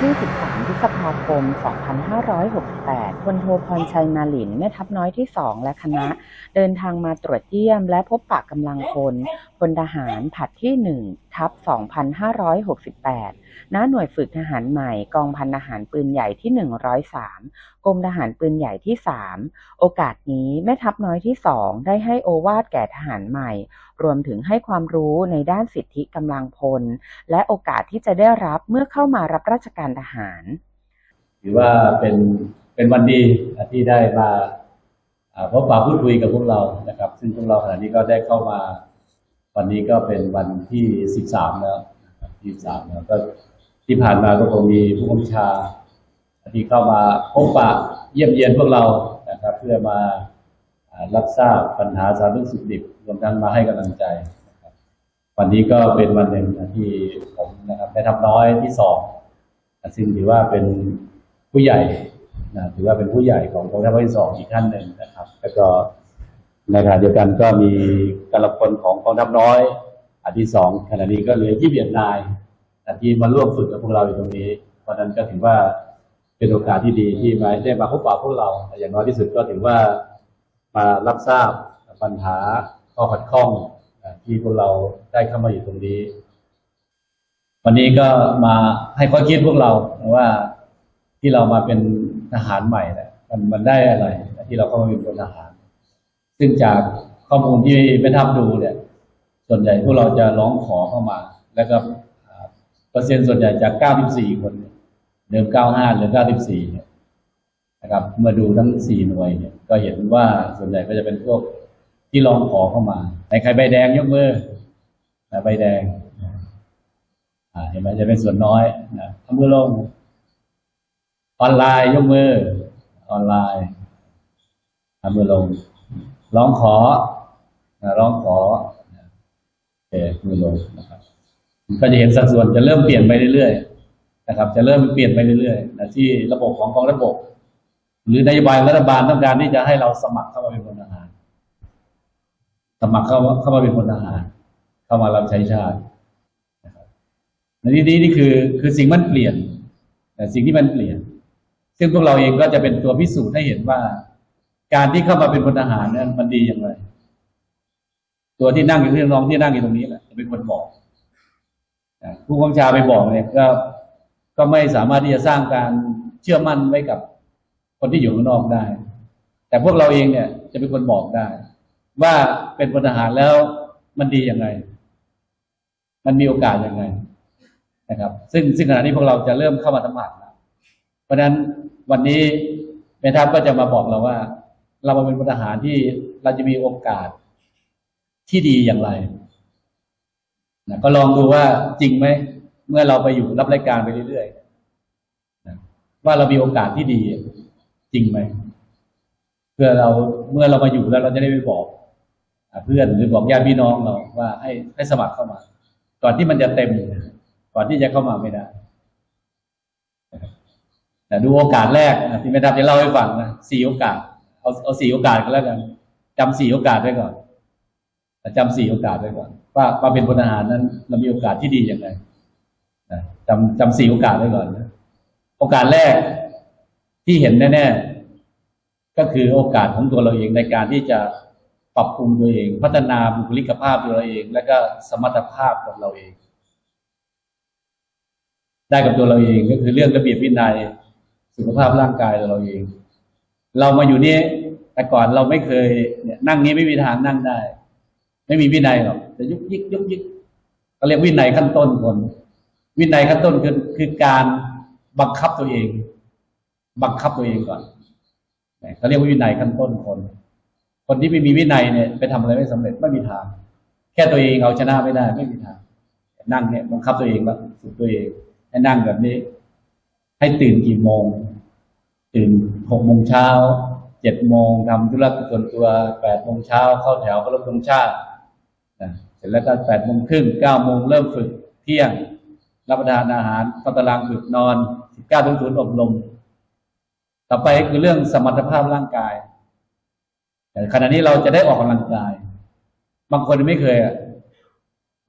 ที่ 13 พฤษภาคม 2568พลโทพรชัยนาหลิน แม่ทัพน้อยที่ 2 และคณะ เดินทางมาตรวจเยี่ยมและพบปะกำลังพลพลทหารผัดที่ 1 ทัพ 2568 ณ หน่วยฝึกทหารใหม่ กองพันทหารปืนใหญ่ที่ 103 กรมทหารปืนใหญ่ที่ 3 โอกาสนี้แม่ทัพน้อยที่ 2 ได้ให้โอวาทแก่ทหารใหม่ รวมถึงให้ความรู้ในด้านสิทธิกำลังพล และโอกาสที่จะได้รับเมื่อเข้ามารับราชการทหาร ถือว่าเป็นเป็นวันดีที่ได้มาอ่าพบปะพูดคุยกับพวกเรานะครับ ซึ่งพวกเราขณะนี้ก็ได้เข้ามา วันนี้ก็เป็นวันที่ 13 แล้ว 13 แล้วก็ที่ผ่านมาก็คงมีผู้บัญชา ที่เข้ามาพบปะเยี่ยมเยียนพวกเรานะครับ เพื่อมารับทราบปัญหาสาธารณสุขดิบรวมทั้งมาให้กำลังใจนะครับวันนี้ก็เป็นวันหนึ่งที่ผมนะครับได้ทำน้อยที่สองซึ่งถือว่าเป็นผู้ใหญ่นะถือว่าเป็นผู้ใหญ่ของกองทัพภาคที่สองอีกท่านหนึ่งนะครับ แล้วก็ในขณะเดียวกันก็มีกำลังพลของกองทัพน้อยอันที่สองขณะนี้ก็เหลือยี่สิบเอ็ดนายที่มาร่วมฝึกกับพวกเราอยู่ตรงนี้เพราะนั้นก็ถือว่า เป็นโอกาสที่ดีที่มาได้มาพบปะพวกเรา อย่างน้อยที่สุดก็ถือว่ามารับทราบปัญหาข้อขัดข้องที่พวกเราได้เข้ามาอยู่ตรงนี้ วันนี้ก็มาให้ข้อคิดพวกเราว่าที่เรามาเป็นทหารใหม่เนี่ยมันมันได้อะไรที่เราเข้ามาเป็นพลทหาร ซึ่งจากข้อมูลที่ไปทำดูเนี่ย ส่วนใหญ่พวกเราจะร้องขอเข้ามา แล้วก็เปอร์เซ็นต์ส่วนใหญ่จาก 94 คนเนี่ย เดิม 95 หรือ 94 เนี่ยนะครับมื่อดูทั้ง 4 หน่วยเนี่ยก็เห็นว่าส่วนใหญ่ก็จะเป็นพวกที่ร้องขอเข้ามาในใครใบแดงยกมือนะใบแดงอ่าเห็นไหมจะเป็นส่วนน้อยนะเอามือลง ออนไลน์ยกมือ ออนไลน์เอามือลงร้องขอร้องขอนะโอเคมือลงนะครับก็จะเห็นสัดส่วนจะเริ่มเปลี่ยนไปเรื่อยๆ นะครับ จะเริ่มเปลี่ยนไปเรื่อยๆนะที่ระบบของกองระบบ หรือนโยบายรัฐบาลต้องการที่จะให้เราสมัครเข้ามาเป็นพลทหาร สมัครเข้าเข้ามาเป็นพลทหาร เข้ามารับใช้ชาติในที่นี้นี่คือคือสิ่งมันเปลี่ยนแต่สิ่งที่มันเปลี่ยน ซึ่งพวกเราเองก็จะเป็นตัวพิสูจน์ให้เห็นว่า การที่เข้ามาเป็นพลทหารนั้นมันดีอย่างไร ตัวที่นั่งอยู่ที่น้องที่นั่งอยู่ตรงนี้แหละจะเป็นคนบอกผู้บังคับบัญชาไปบอกเนี่ยก็ ก็ไม่สามารถที่จะสร้างการเชื่อมั่นไว้กับคนที่อยู่ข้างนอกได้ แต่พวกเราเองเนี่ยจะเป็นคนบอกได้ ว่าเป็นพลทหารแล้วมันดีย่างไรมันมีโอกาสยังไงนะครับ ซึ่งซึ่งขณะนี้พวกเราจะเริ่มเข้ามาสมผัสแล้วเพราะฉะนั้นวันนี้แม่ทัพก็จะมาบอกเราว่า เรามาเป็นพลทหารที่เราจะมีโอกาสที่ดีอย่างไรนะก็ลองดูว่าจริงไหม เมื่อเราไปอยู่รับรายการไปเรื่อยๆนะว่าเรามีโอกาสที่ดีจริงไหมเพื่อเราเมื่อเรามาอยู่แล้วเราจะได้ไปบอกอเพื่อนหรือบอกญาติพี่น้องเราว่าให้ให้สมัครเข้ามา ก่อนที่มันจะเต็ม ก่อนที่จะเข้ามาไม่ได้แต่ดูโอกาสแรกที่แม่ทัพจะเล่าให้ฟังนะสี่โอกาส เอาเอาสี่โอกาสกันแล้วกันจำสี่โอกาสไว้ก่อนจำสี่โอกาสไว้ก่อนว่ามาเป็นพลทหารนั้น เรามีโอกาสที่ดีอย่างไร จำจำสี่โอกาสไว้ก่อนนะโอกาสแรกที่เห็นแน่ ๆ ก็คือโอกาสของตัวเราเองในการที่จะปรับปรุงตัวเอง พัฒนาบุคลิกภาพตัวเราเอง และก็สมรรถภาพของเราเอง ได้กับตัวเราเองก็คือเรื่องระเบียบวินัยสุขภาพร่างกายตัวเราเอง เรามาอยู่นี่แต่ก่อนเราไม่เคยเนี่ยนั่งนี้ไม่มีทางนั่งได้ ไม่มีวินัยหรอกจะยุกยิกยุกยิกเขาเรียกวินัยขั้นต้นคน วินัยขั้นต้นคือคือการบังคับตัวเอง บังคับตัวเองก่อนเขาเรียกว่าวินัยขั้นต้นคน คนที่ไม่มีวินัยเนี่ยไปทำอะไรไม่สำเร็จไม่มีทาง แค่ตัวเองเอาชนะไม่ได้ ไม่มีทาง นั่งเนี่ยบังคับตัวเองว่าฝึกตัวเองให้นั่งแบบนี้ ให้ตื่นกี่โมง ตื่นหกโมงเช้าเจ็ดโมงทำธุระส่วนตัวแปดโมงเช้าเข้าแถวเคารพธงชาตินะเสร็จแล้วก็แปดโมงครึ่งเก้าโมงเริ่มฝึกเที่ยง รับประทานอาหารเข้าตารางฝึกนอนสิบเก้าถึงศูนย์อบรม ต่อไปคือเรื่องสมรรถภาพร่างกาย แต่ขณะนี้เราจะได้ออกกำลังกาย บางคนไม่เคย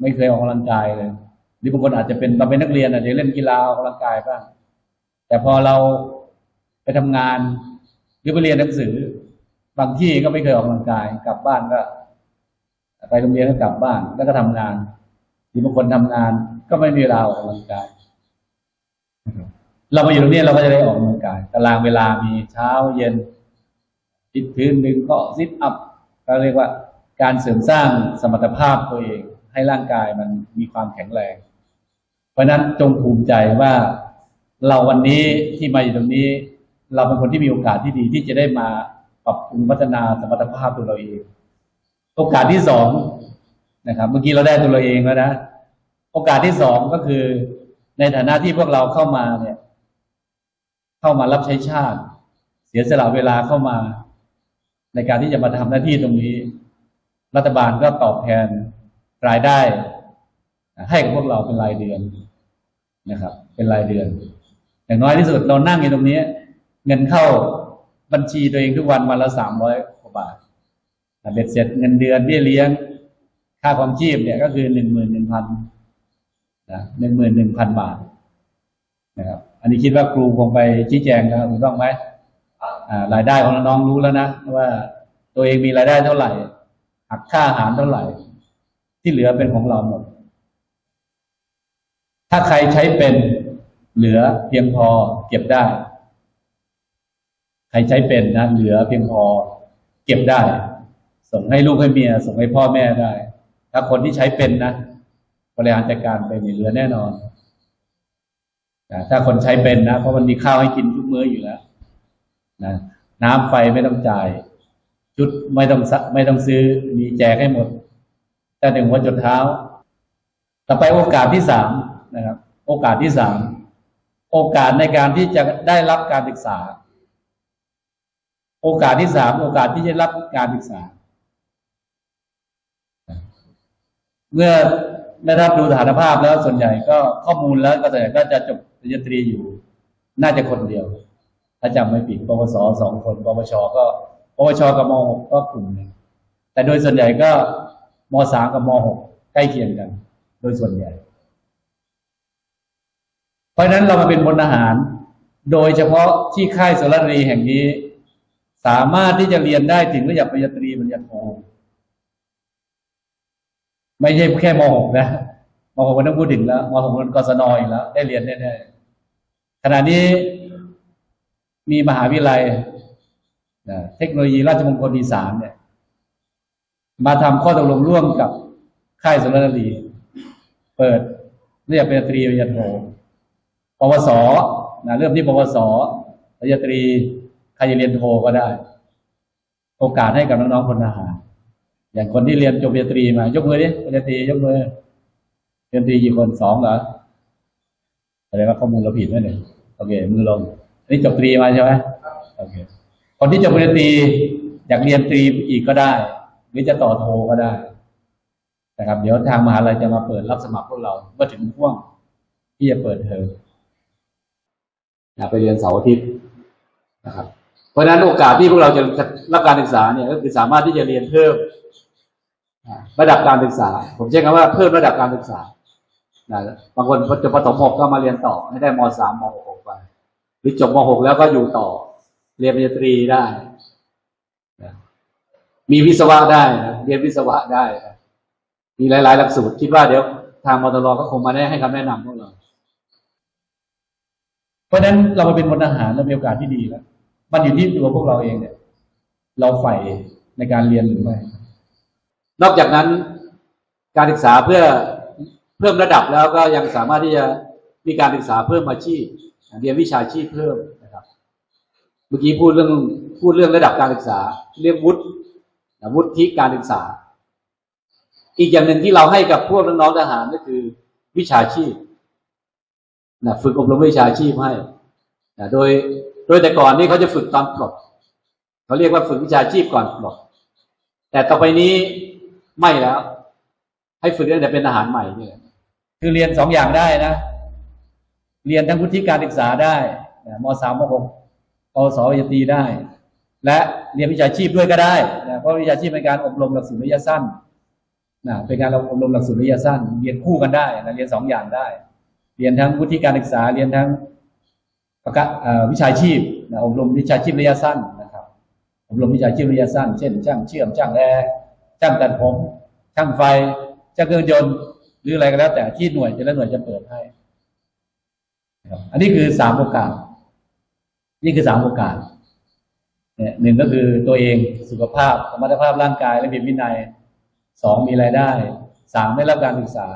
ไม่เคยออกกำลังกายเลยหรือบางคนอาจจะเป็นมาเป็นนักเรียนอาจจะเล่นกีฬาออกกำลังกายบ้าง แต่พอเราไปทำงานหรือไปเรียนหนังสือ บางที่ก็ไม่เคยออกกำลังกาย กลับบ้านก็ไปโรงเรียนก็กลับบ้านแล้วก็ทำงานทีบางคนทำงาน ก็ไม่มีเวลาออกกำลังกาย เรามาอยู่ตรงนี้เราก็จะได้ออกกำลังกายตารางเวลามีเช้าเย็นติดพื้นดึงก็ซิทอัพก็เรียกว่าการเสริมสร้างสมรรถภาพตัวเอง ให้ร่างกายมันมีความแข็งแรง เพราะฉะนั้นจงภูมิใจว่าเราวันนี้ที่มาอยู่ตรงนี้ เราเป็นคนที่มีโอกาสที่ดีที่จะได้มาปรับปรุงพัฒนาสมรรถภาพตัวเราเอง โอกาสที่สองนะครับ เมื่อกี้เราได้ตัวเราเองแล้วนะ โอกาสที่สองก็คือ ในฐานะที่พวกเราเข้ามาเนี่ย เข้ามารับใช้ชาติ เสียสละเวลาเข้ามา ในการที่จะมาทำหน้าที่ตรงนี้ รัฐบาลก็ตอบแทนรายได้ ให้กับพวกเราเป็นรายเดือนนะครับ เป็นรายเดือน อย่างน้อยที่สุดเรานั่งอยู่ตรงนี้ เงินเข้าบัญชีตัวเองทุกวันวันละสามร้อยกว่าบาทเบ็ดเสร็จเงินเดือนเบี้ยเลี้ยง ค่าความชีพเนี่ยก็คือหนึ่งหมื่นหนึ่งพัน นะหนึ่งหมื่นหนึ่งพันบาทนะครับ อันนี้คิดว่าครูคงไปชี้แจงแล้วถูกต้องไหมรายได้ของน้องรู้แล้วนะว่าตัวเองมีรายได้เท่าไหร่หักค่าอาหารเท่าไหร่ ที่เหลือเป็นของเราหมด ถ้าใครใช้เป็นเหลือเพียงพอเก็บได้ ใครใช้เป็นนะเหลือเพียงพอเก็บได้ ส่งให้ลูกให้เมีย ส่งให้พ่อแม่ได้ ถ้าคนที่ใช้เป็นนะ บริหารจัดการไปนี่เหลือแน่นอนนะถ้าคนใช้เป็นนะ เพราะมันมีข้าวให้กินทุกมื้ออยู่แล้วนะน้ำไฟไม่ต้องจ่าย ชุดไม่ต้องซะไม่ต้องซื้อมีแจกให้หมดแต่หนึ่งหัวจดเท้า ต่อไปโอกาสที่สามนะครับ โอกาสที่สามโอกาสในการที่จะได้รับการศึกษา โอกาสที่สามโอกาสที่จะรับการศึกษา เมื่อ ได้รับดูสถานภาพแล้วส่วนใหญ่ก็ข้อมูลแล้วก็ส่วนใหญ่ก็จะจบปริญญาตรีอยู่ น่าจะคนเดียว ถ้าจำไม่ผิดปวสสองคนปวชก็ปวชกับมหกก็กลุ่มหนึ่งแต่โดยส่วนใหญ่ก็มสามกับมหกใกล้เคียงกัน โดยส่วนใหญ่ เพราะฉะนั้นเรามาเป็นพลทหาร โดยเฉพาะที่ค่ายสุรรีแห่งนี้ สามารถที่จะเรียนได้ถึงระดับปริญญาตรีปริญญาโท ไม่ใช่แค่ม .6 นะม .6 มันต้องพูดถึงแล้วม .6 มันกศนอีกแล้ว ได้เรียนแน่ๆขณะนี้มีมหาวิทยาลัยนะเทคโนโลยีราชมงคลอีสานเนี่ย มาทำข้อตกลงร่วมกับค่ายสุรนารีเปิดเรียกปริญญาตรีปริญญาโทปวสนะเริ่มที่ปวสปริญญาตรีใครจะเรียนโทก็ได้ โอกาสให้กับน้องๆพลทหาร อย่างคนที่เรียนจบปริญญาตรีมา ยกมือดิปริญญาตรียกมือปริญญาตรีกี่คนสองเหรอแสดงว่าข้อมูลเราผิดไหมเนี่ยโอเค มือลงอันนี้จบตรีมาใช่ไหมโอเค คนที่จบปริญญาตรีอยากเรียนตรีอีกก็ได้ หรือจะต่อโทก็ได้นะครับ เดี๋ยวทางมหาลัยจะมาเปิดรับสมัครพวกเราเมื่อถึงช่วงที่จะเปิดเทอมนะไปเรียนเสาร์อาทิตย์นะครับ เพราะฉะนั้นโอกาสที่พวกเราจะรับการศึกษาเนี่ยก็คือสามารถที่จะเรียนเพิ่ม ระดับการศึกษา ผมใช้คำว่าเพิ่มระดับการศึกษาบางคนจบประถมหกก็มาเรียนต่อให้ได้มสามมหกไปหรือจบมหกแล้วก็อยู่ต่อ เรียนปริญญาตรีได้ มีวิศวะได้นะเรียนวิศวะได้นะมีหลาย ๆ หลักสูตรคิดว่าเดี๋ยวทางมตรก็คงมาได้ให้คำแนะนำพวกเราเพราะฉะนั้นเรามาเป็นพลทหารเรามีโอกาสที่ดีแล้วมันอยู่ที่ตัวพวกเราเองเนี่ย เราใฝ่ในการเรียนหรือไม่ นอกจากนั้นการศึกษาเพื่อเพิ่มระดับแล้วก็ยังสามารถที่จะมีการศึกษาเพิ่มอาชีพเรียนวิชาชีพเพิ่มนะครับ เมื่อกี้พูดเรื่องพูดเรื่องระดับการศึกษา เรียกวุฒิวุฒิการศึกษา อีกอย่างหนึ่งที่เราให้กับพวกน้องๆทหารก็คือ วิชาชีพนะฝึกอบรมวิชาชีพให้นะโดยโดยแต่ก่อนนี่เขาจะฝึกตอนปลดเขาเรียกว่าฝึกวิชาชีพก่อนปลดแต่ต่อไปนี้ ไม่แล้ว ให้ฝึกตั้งแต่เป็นทหารใหม่เนี่ยคือเรียนสองอย่างได้นะ เรียนทั้งวุฒิการศึกษาได้มสามมหกปสปริญญาตรีได้ และเรียนวิชาชีพด้วยก็ได้นะเพราะวิชาชีพเป็นการอบรมหลักสูตรระยะสั้นนะเป็นการอบรมหลักสูตรระยะสั้น เรียนคู่กันได้นะเรียนสองอย่างได้ เรียนทั้งวุฒิการศึกษา เรียนทั้งประกาศวิชาชีพนะอบรมวิชาชีพระยะสั้นนะครับ อบรมวิชาชีพระยะสั้น เช่นช่างเชื่อมช่างแอร์ ช่างตัดผม ช่างไฟช่างเครื่องยนต์หรืออะไรก็แล้ว แต่ที่หน่วยแต่ละหน่วยจะเปิดให้อันนี้คือสามโอกาส นี่คือสามโอกาสเนี่ยหนึ่งก็คือตัวเองสุขภาพสมรรถภาพร่างกายและมีวินัยสองมีรายได้สามได้รับการศึกษา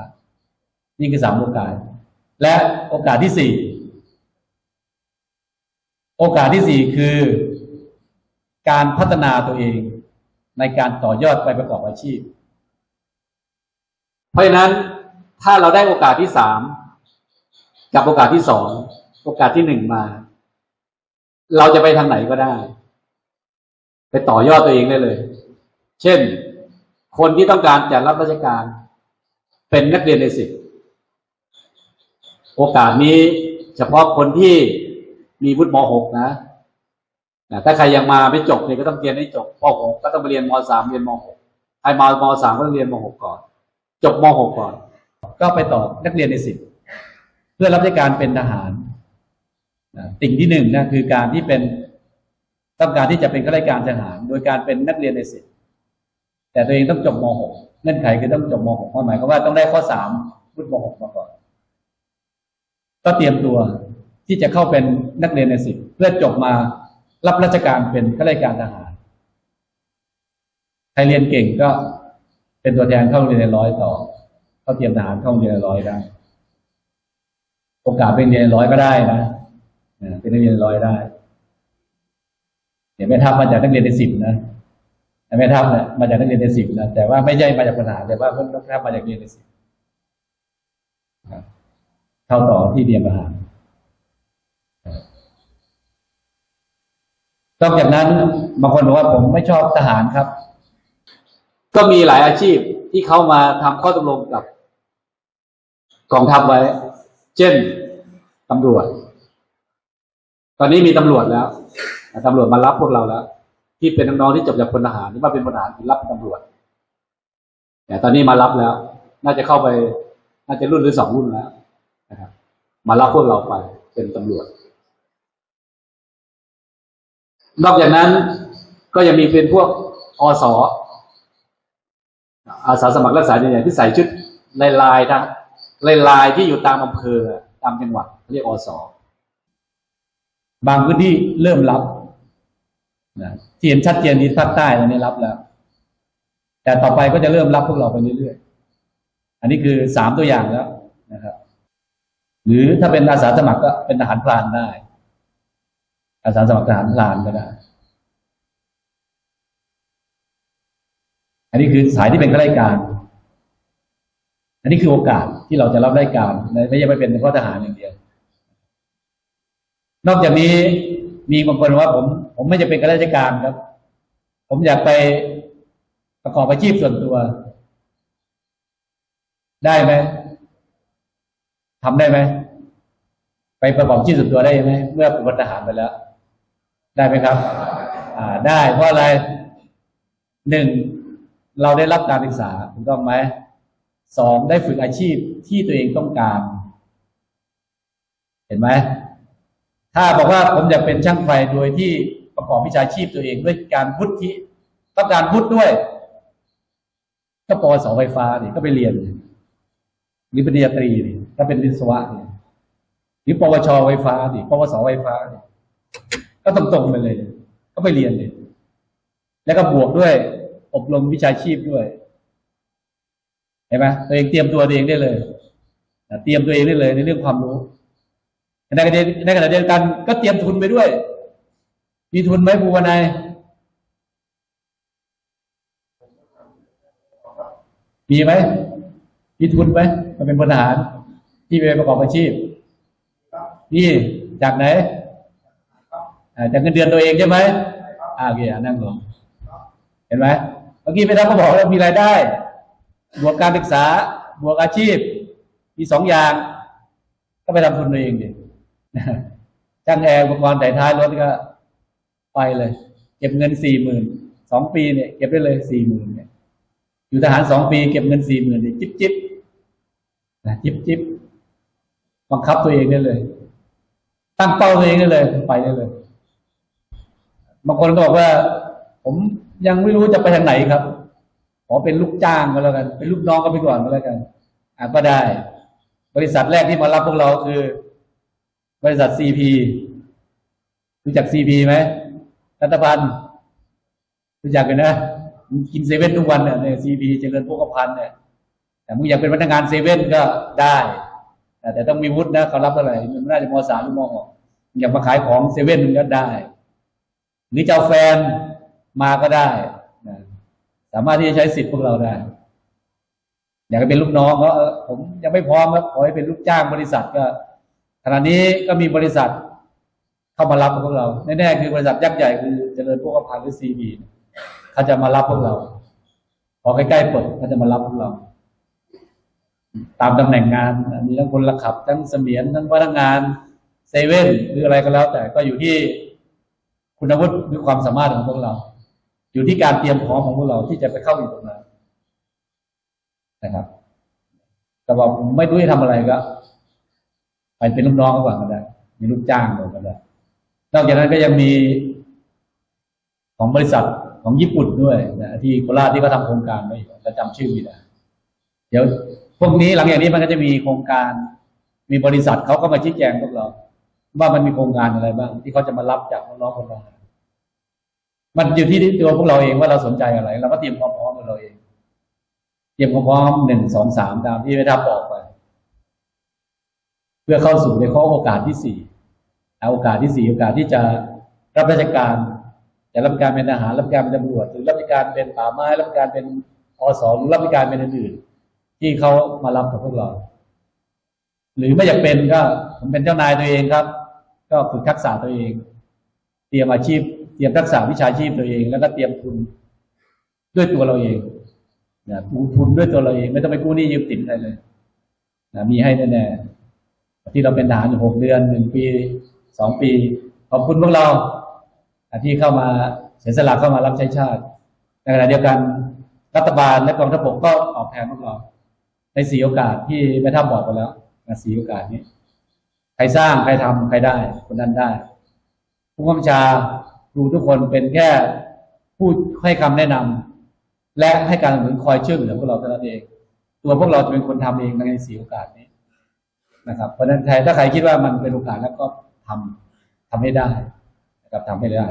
นี่คือสามโอกาส และโอกาสที่สี่โอกาสที่สี่คือ การพัฒนาตัวเอง ในการต่อยอดไปประกอบอาชีพ เพราะฉะนั้นถ้าเราได้โอกาสที่สามกับโอกาสที่สองโอกาสที่หนึ่งมา เราจะไปทางไหนก็ได้ ไปต่อยอดตัวเองได้เลย เช่น คนที่ต้องการจะรับราชการ เป็นนักเรียนในสิบโอกาสนี้เฉพาะคนที่มีวุฒิม .6 นะ นะถ้าใครยังมาไม่จบเนี่ยก็ต้องเรียนให้จบป .6 ก็ต้องไปเรียนม .3 เรียนม .6 ใครมาม .3 ก็ต้องเรียนม .6 ก่อน จบม .6 ก่อน ก็ไปต่อนักเรียนในสิบเพื่อรับราชการเป็นทหารนะสิ่งที่หนึ่งนะคือการที่เป็นต้องการที่จะเป็นข้าราชการทหาร โดยการเป็นนักเรียนในสิบแต่ตัวเองต้องจบม .6 เงื่อนไขคือต้องจบม .6 หมายความว่าต้องได้ข้อสามวุฒิม .6 มาก่อน ก็เตรียมตัวที่จะเข้าเป็นนักเรียนในสิบเพื่อจบมา รับราชการเป็นข้าราชการทหาร ใครเรียนเก่งก็เป็นตัวแทนเข้าเรียนในร้อยต่อ เข้าเตรียมทหารเข้าเรียนในร้อยได้ โอกาสเป็นเรียนร้อยก็ได้นะเป็นนักเรียนร้อยได้เดี๋ยวแม่ทัพมาจากนักเรียนในสิบนะแม่ทัพเนี่ยมาจากนักเรียนในสิบนะแต่ว่าไม่ใช่มาจากทหารแต่ว่าเพิ่งทัพมาจากเรียนในสิบครับเข้าต่อที่เรียนทหาร นอกจากนั้นบางคนบอกว่าผมไม่ชอบทหารครับ ก็มีหลายอาชีพที่เขามาทำข้อตกลงกับกองทัพไว้ เช่นตำรวจ ตอนนี้มีตำรวจแล้วตำรวจมารับพวกเราแล้ว ที่เป็นน้องๆที่จบจากพลทหารที่มาเป็นพลทหารรับเป็นตำรวจแต่ตอนนี้มารับแล้ว น่าจะเข้าไป น่าจะรุ่นหรือสองรุ่นแล้วนะครับ มารับพวกเราไปเป็นตำรวจ นอกจากนั้นก็ยังมีเป็นพวกอสอาสาสมัครรักษาใหญ่ๆที่ใส่ชุดลายลายๆทั้งลายลายที่อยู่ตามอำเภอตามจังหวัดเรียกอสบางพื้นที่เริ่มรับนะที่เห็นชัดเจนที่ภาคใต้ตอนนี้รับแล้ว แต่ต่อไปก็จะเริ่มรับพวกเราไปเรื่อยๆ อันนี้คือสามตัวอย่างแล้วนะครับ หรือถ้าเป็นอาสาสมัครก็เป็นทหารพรานได้ อาสาสมัครทหารพรานก็ได้ อันนี้คือสายที่เป็นข้าราชการ อันนี้คือโอกาสที่เราจะรับราชการไม่ใช่ไปเป็นเฉพาะทหารอย่างเดียว นอกจากนี้มีบางคนว่า ผม ผมไม่จะเป็นข้าราชการครับ ผมอยากไปประกอบอาชีพส่วนตัว ได้ไหมทำได้ไหมไปประกอบอาชีพส่วนตัวได้ไหมเมื่อเป็นทหารไปแล้ว ได้ไหมครับ อ่าได้เพราะอะไรหนึ่งเราได้รับการศึกษาถูกต้องไหมสองได้ฝึกอาชีพที่ตัวเองต้องการ เห็นไหมถ้าบอกว่าผมอยากเป็นช่างไฟโดยที่ประกอบวิชาชีพตัวเองด้วยการพุทธิต้องการพุทธด้วย ก็ปวสไฟฟ้านี่ก็ไปเรียนหรือปริญญาตรีนี่ถ้าเป็นวิศวะนี่หรือปวชไฟฟ้านี่ปวสไฟฟ้านี่ ก็ตรงๆไปเลย ก็ไปเรียนเลย แล้วก็บวกด้วย อบรมวิชาชีพด้วยเห็นไหมตัวเองเตรียมตัวเองได้เลยเตรียมตัวเองได้เลยในเรื่องความรู้ในขณะเดียวในขณะเดียวกันก็เตรียมทุนไปด้วย มีทุนไหมภูวนัยมีไหมมีทุนไหมมาเป็นพลทหารที่ไปประกอบอาชีพนี่จากไหน จากเงินเดือนตัวเองใช่ไหมอ่าโอเคอะนั่งลงเห็นไหมเมื่อกี้พี่ทัพก็บอกแล้วมีรายได้ บวกการศึกษา บวกอาชีพ มีสองอย่าง ก็ไปทำทุนตัวเองดิจ้างแอร์อุปกรณ์แต่ท้ายรถก็ไปเลย เก็บเงินสี่หมื่นสองปีเนี่ยเก็บได้เลยสี่หมื่นเนี่ยอยู่ทหารสองปีเก็บเงินสี่หมื่นเนี่ยจิบจิบนะจิบจิบบังคับตัวเองได้เลย ตั้งเป้าตัวเองได้เลย ไปได้เลย บางคนก็บอกว่า ผมยังไม่รู้จะไปทางไหนครับขอเป็นลูกจ้างก็แล้วกัน เป็นลูกน้องก็ไปก่อนก็แล้วกันอะก็ได้ บริษัทแรกที่มารับพวกเราคือ บริษัทซีพีรู้จักซีพีไหมรัตพันธ์รู้จักกันนะกินเซเว่นทุกวันเนี่ยซีพีเจริญโภคภัณฑ์เนี่ยแต่มึงอยากเป็นพนักงานเซเว่นก็ได้แต่ต้องมีวุฒินะเขารับเท่าไหร่มันน่าจะมสามหรือมหกอยากมาขายของเซเว่นก็ได้ หรือจะเอาแฟนมาก็ได้นะสามารถที่จะใช้สิทธิ์พวกเราได้ อยากให้เป็นลูกน้องก็ผมยังไม่พร้อมครับขอให้เป็นลูกจ้างบริษัทก็ขณะนี้ก็มีบริษัทเข้ามารับพวกเราแน่ๆคือบริษัทยักษ์ใหญ่คือเจริญพวกพันธ์หรือซีบีเขาจะมารับพวกเราพอใกล้ๆเปิดเขาจะมารับพวกเรา ตามตำแหน่งงานมีทั้งคนละขับ ทั้งเสมียนทั้งพนักงานเซเว่นหรืออะไรก็แล้ว แต่ก็อยู่ที่ คุณวุฒิหรือความสามารถของพวกเรา อยู่ที่การเตรียมพร้อมของพวกเราที่จะไปเข้าอยู่ตรงนั้นนะครับ แต่ว่าไม่รู้จะทำอะไรก็ไปเป็นลูกน้องก็ว่าก็ได้มีลูกจ้างก็ได้นอกจากนั้นก็ยังมีของบริษัทของญี่ปุ่นด้วยนะที่โคราชที่เขาทำโครงการไว้อยู่เราจำชื่อไม่ได้เดี๋ยวพวกนี้หลังจากนี้มันก็จะมีโครงการ มีบริษัทเขาก็มาชี้แจงพวกเรา ว่ามันมีโครงการอะไรบ้าง ที่เขาจะมารับจากน้องๆคนทหารมันอยู่ที่ตัวพวกเราเองว่าเราสนใจอะไร เราก็เตรียมความพร้อมของเราเอง เตรียมความพร้อมหนึ่งสองสามตามที่ไม่ทับบอกไป เพื่อเข้าสู่ในข้อโอกาสที่สี่เอาโอกาสที่สี่โอกาสที่จะรับราชการจะรับการเป็นทหารรับการเป็นตำรวจหรือรับการเป็นป่าไม้รับการเป็นอสหรือรับการเป็นอื่นๆที่เขามารับกับพวกเรา หรือไม่อยากเป็นก็ผมเป็นเจ้านายตัวเองครับ ก็ฝึกทักษะตัวเอง เตรียมอาชีพ เตรียมทักษะวิชาชีพตัวเอง แล้วก็เตรียมทุนด้วยตัวเราเองนะทุนด้วยตัวเราเอง ไม่ต้องไปกู้หนี้ยืมสินใครเลยนะมีให้แน่ๆที่เราเป็นทหารอยู่หกเดือนหนึ่งปีสองปี ขอบคุณพวกเราที่เข้ามาเสียสละเข้ามารับใช้ชาติในขณะเดียวกันรัฐบาลและกองทัพบกก็ออกแทนพวกเรา ในสี่โอกาสที่แม่ทัพบอกไปแล้วนสี่โอกาสนี้ รสร้างใครทำใครได้คนนั้นได้ ผู้กำชาครูทุกคนเป็นแค่ผู้ให้คำแนะนำและให้การสนับสนุนคอยช่วยเหลือพวกเราเท่านั้นเอง ตัวพวกเราจะเป็นคนทำเองในสี่โอกาสนี้นะครับ เพราะฉะนั้นใครถ้าใครคิดว่ามันเป็นโอกาสแล้วก็ทำทำให้ได้นะครับทำให้ได้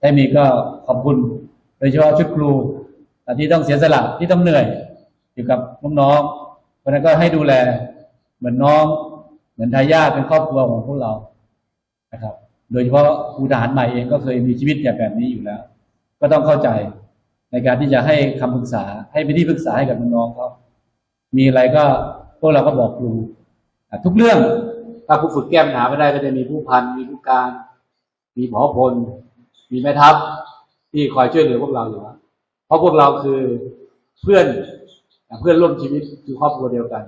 ถ้ามีก็ขอบคุณโดยเฉพาะชุดครูที่ต้องเสียสละที่ต้องเหนื่อยอยู่กับน้องๆเพราะนั้นก็ให้ดูแลเหมือนน้อง เหมือนทายาทเป็นครอบครัวของพวกเรานะครับ โดยเฉพาะครูทหารใหม่เองก็เคยมีชีวิตอย่างแบบนี้อยู่แล้ว ก็ต้องเข้าใจในการที่จะให้คำปรึกษาให้เป็นที่ปรึกษาให้กับน้องๆเขามีอะไรก็พวกเราก็บอกครูทุกเรื่องถ้าผู้ฝึกแก้ปัญหาไม่ได้ก็จะมีผู้พัน มีผู้การ มีผอพล มีแม่ทัพที่คอยช่วยเหลือพวกเราอยู่เพราะพวกเราคือเพื่อนเพื่อนร่วมชีวิตคือครอบครัวเดียวกัน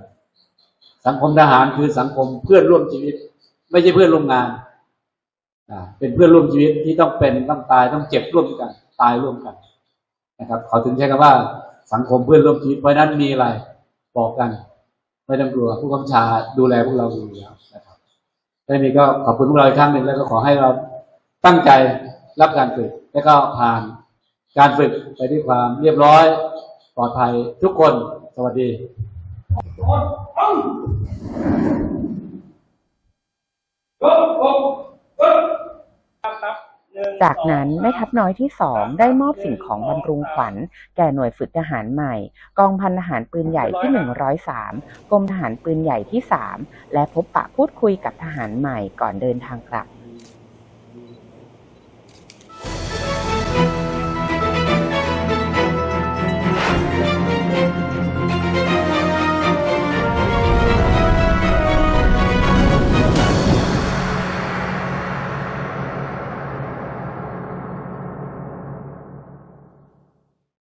สังคมทหารคือสังคมเพื่อนร่วมชีวิต ไม่ใช่เพื่อนร่วมงานเป็นเพื่อนร่วมชีวิตที่ต้องเป็นต้องตายต้องเจ็บร่วมกัน ตายร่วมกันนะครับเขาถึงใช้คำว่าสังคมเพื่อนร่วมชีวิตเพราะนั้นมีอะไรบอกกันไม่ต้องกลัวผู้กำชาดูแลพวกเราอยู่แล้วนะครับทีนี้ก็ขอบคุณพวกเราอีกครั้งหนึ่งแล้วก็ขอให้เราตั้งใจรับการฝึก และก็ผ่านการฝึกไปด้วยความเรียบร้อย ปลอดภัยทุกคนสวัสดี จากนั้นแม่ทัพน้อยที่สองได้มอบสิ่งของบำรุงขวัญ แก่หน่วยฝึกทหารใหม่ กองพันทหารปืนใหญ่ที่ 103 กรมทหารปืนใหญ่ที่ 3 และพบปะพูดคุยกับทหารใหม่ก่อนเดินทางกลับ